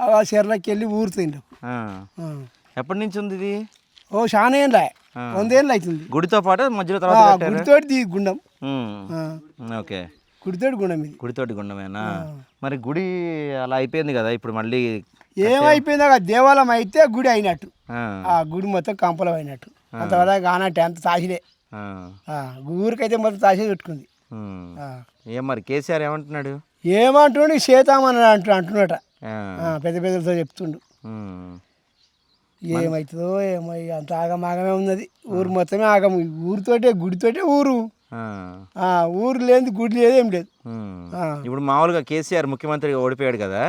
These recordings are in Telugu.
ఆ చెర్లకి వెళ్ళి ఊరుతుండు. ఆ. ఎప్పటి నుంచి ఉంది ఇది? ఓ చాలా ఏం. వందేళ్ళు అవుతుంది గుడితో పాటు మధ్యలో తర్వాత? గుడితోటి గుండం. ఓకే. గుడితోటి గుండం ఇది. గుడితోటి గుండమేనా? మరి గుడి అలా అయిపోయింది కదా ఇప్పుడు మళ్ళీ ఏమైపోయిందో దేవాలయం అయితే గుడి అయినట్టు. ఆ. గుడి మొత్తం కంపలం అయినట్టు. అంతవరకు కానట్టే అంత తాసిలే ఊరికైతే మొత్తం తాసే పెట్టుకుంది. ఏం మరి కేసీఆర్ ఏమంటున్నాడు? ఏమంటుండు చేతామని అంటు అంటున్నట. పెద్ద పెద్దలతో చెప్తుండు. ఏమవుతుందో ఏమో అంత ఆగమాగమే ఉన్నది. ఊరు మొత్తమే ఆగం ఊరితోటే గుడితోటే ఊరు. ఊరు లేని గుడి లేదు ఏం లేదు. ఇప్పుడు మామూలుగా కేసీఆర్ ముఖ్యమంత్రిగా ఓడిపోయాడు కదా.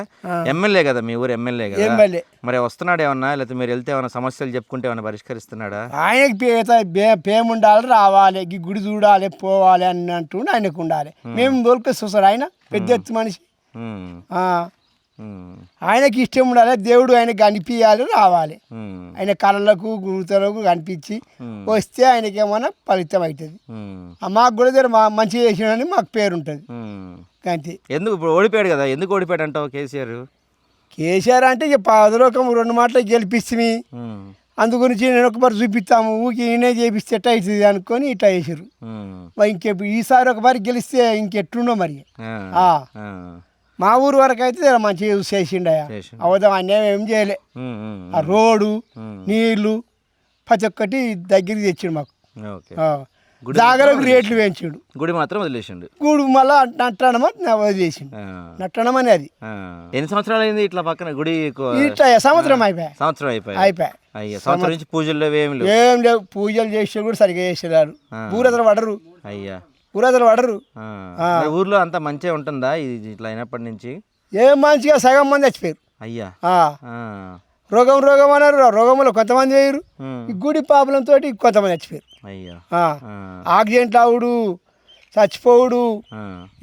ఎమ్మెల్యే కదా మీ ఊరు ఎమ్మెల్యే కదా. ఎమ్మెల్యే. మరి వస్తున్నాడు ఏమన్నా? లేకపోతే మీరు వెళ్తే ఏమన్నా సమస్యలు చెప్పుకుంటే ఏమన్నా పరిష్కరిస్తున్నాడా? ఆయనకి పేత పేమ ఉండాలి రావాలి. గుడి చూడాలి పోవాలి అని అంటుండే ఆయనకు ఉండాలి. మేము దొరికి చూసాడు ఆయన. పెద్ద ఎత్తు మనిషి. ఆయనకి ఇష్టం ఉండాలి దేవుడు ఆయనకి కనిపించాలి రావాలి. ఆయన కళ్ళకు గురుతలకు కనిపించి. వస్తే ఆయనకి ఏమన్నా ఫలితం అవుతుంది మాకు కూడా జర మా మంచిగా చేసినని మాకు పేరు ఉంటుంది. అంతే ఎందుకు ఇప్పుడు ఓడిపోయాడు కదా ఎందుకు ఓడిపోయాడు అంటావు కేసీఆర్ కేసీఆర్ అంటే ఇక పదలోకం రెండు మాటలు గెలిపిస్తుంది. అందు గురించి నేను ఒక మరి చూపిస్తాము ఊకి ఈయనే చేపిస్తే ఎట్ట అవుతుంది అనుకొని ఇట్లా చేసారు ఇంకే ఈసారి ఒకసారి గెలిస్తే ఇంకెట్లుండో మరి. మా ఊరు వరకు అయితే మంచిగా యూజ్ చేసిండయా చేసిండు. అవదాం అన్యాయం ఏం చేయలే. ఆ రోడ్డు. నీళ్ళు ప్రతి ఒక్కటి దగ్గరికి తెచ్చిండు మాకు. జాగరకు రేట్లు పెంచిండు. గుడి మాత్రం వదిలేసిండు. గూడు మళ్ళా నట్టనమని వదిలేసిండు అది. ఆ. ఎన్ని సంవత్సరాలు అయింది ఇట్లా పక్కన గుడి ఇట్లా సంవత్సరం అయిపోయా. సంవత్సరం అయిపోయి? అయిపోయా. అయ్యా సంవత్సరం నుంచి పూజలు ఏమి లేవు. ఏం లేవు పూజలు చేసే కూడా సరిగా చేసేవారు. ఊరదలు పడరు. అయ్యా. ఊరదలు పడరు. ఊర్లో అంతా మంచిగా ఉంటుందా? ఇది ఇట్లా అయినప్పటి నుంచి ఏం మంచిగా సగం మంది చచ్చిపోయారు. అయ్యా. రోగం రోగం అన్నారు. రోగంలో కొంతమంది వేయరు గుడి ప్రాబ్లంతో కొంతమంది చచ్చిపోయారు. అయ్యా. ఆ. ఆ. ఆక్సిడెంట్లు అవుడు చచ్చిపోవుడు.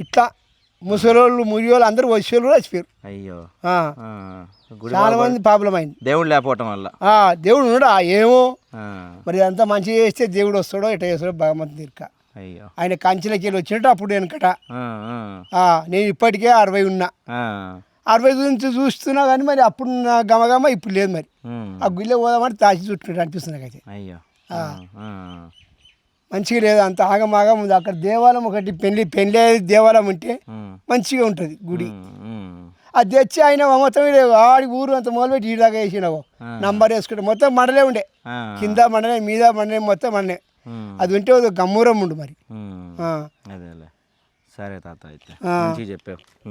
ఇట్లా ముసలోళ్ళు మురియోళ్ళు అందరూ వచ్చేవాళ్ళు కూడా చచ్చిపోయారు. అయ్యో. చాలా మంది ప్రాబ్లం అయింది. దేవుడు లేకపోవటం వల్ల. ఆ, దేవుడు ఉన్నాడా? ఏమో. మరి అంతా మంచిగా చేస్తే దేవుడు వస్తాడో ఎట్లా చేస్తాడో భగవంతుని తీర్క ఆయన కంచెలకి వెళ్ళి వచ్చినట్టు అప్పుడు వెనకట నేను ఇప్పటికే అరవై ఉన్నా. అరవై నుంచి చూస్తున్నా కానీ మరి అప్పుడు నా గమగమ ఇప్పుడు లేదు మరి. ఆ గుళ్ళో పోదామని తాచి చుట్టినట్టు అనిపిస్తుంది నాకైతే. మంచిగా లేదు అంత ఆగమాగం ఉంది అక్కడ దేవాలయం ఒకటి పెళ్ళి పెళ్ళి దేవాలయం ఉంటే. మంచిగా ఉంటుంది గుడి. అది తెచ్చి ఆయన మొత్తం ఆడి ఊరు అంత మొదలుపెట్టి ఈ దాకా వేసినావు. నంబర్ వేసుకుంటే మొత్తం మండలే ఉండే. కింద మండలే మీద మండలే మొత్తం మండలే. అది ఉంటే ఒక గమ్మూరం ఉండు మరి. అదేలే. సరే తాత అయితే. చెప్పావు. ఉమ్.